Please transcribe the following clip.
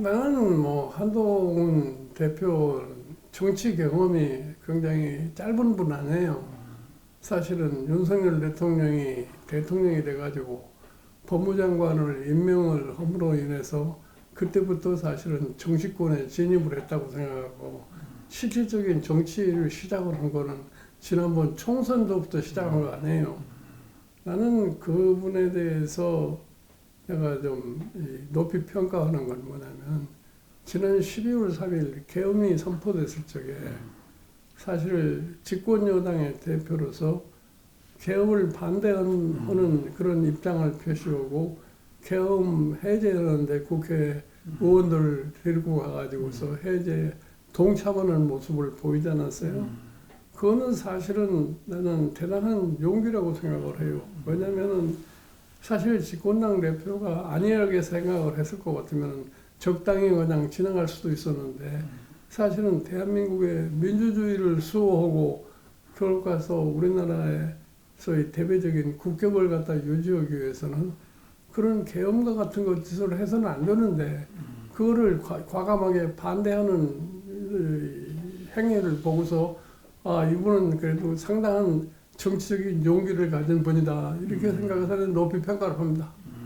나는 뭐 한동훈 대표 정치 경험이 굉장히 짧은 분 아니에요. 사실은 윤석열 대통령이 대통령이 돼가지고 법무장관을 임명을 함으로 인해서 그때부터 사실은 정치권에 진입을 했다고 생각하고 실질적인 정치를 시작을 한 거는 지난번 총선도부터 시작한 거 아니에요. 나는 그분에 대해서 내가 좀 이, 높이 평가하는 건 뭐냐면 지난 12월 3일 계엄이 선포됐을 적에 사실 집권 여당의 대표로서 개업을 반대하는 그런 입장을 표시하고 개업 해제하는데 국회 의원들을 데리고 가가지고서 해제 동참하는 모습을 보이지 않았어요. 그거는 사실은 나는 대단한 용기라고 생각을 해요. 왜냐면은 사실 집권당 대표가 안일하게 생각을 했을 것 같으면 적당히 그냥 지나갈 수도 있었는데 사실은 대한민국의 민주주의를 수호하고 그걸 가서 우리나라의 소위 대외적인 국격을 갖다 유지하기 위해서는 그런 계엄과 같은 것을 해서는 안 되는데 그거를 과- 과감하게 반대하는 이 행위를 보고서 아 이분은 그래도 상당한 정치적인 용기를 가진 분이다 이렇게 생각해서 높이 평가를 합니다.